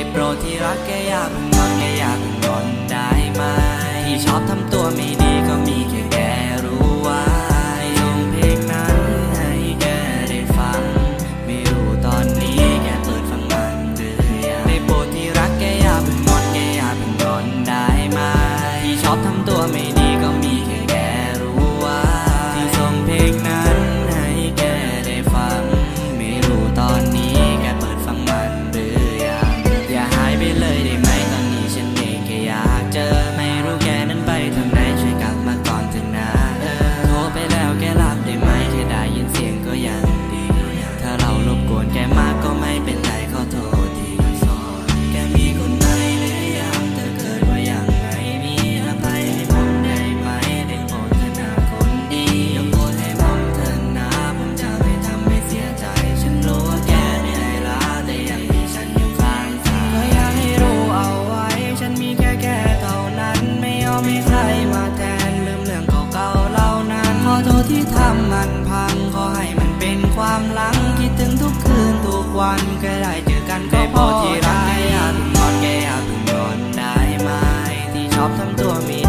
ได้โปรดที่รักแกอย่าเพิ่งนอนแกอย่าเพิ่งนอนได้ไหมที่ชอบทำตัวไม่ดีก็มีแค่แกรู้ไว้ส่งเพลงนั้นให้แกได้ฟัง ไม่รู้ตอนนี้แกเปิดฟังมันหรือยังได้โปรดที่รักแกอย่าเพิ่งนอนแกอย่าเพิ่งนอนได้ไหมที่ชอบทำตัวไม่ดีามมันพังขอให้มันเป็นความหลังคิดถึงทุกคืนทุกวันก็ได้เจอกันก็พอที่รักแกอาถึนอนแกอาถึนอนได้ไหมที่ชอบทำตัวมี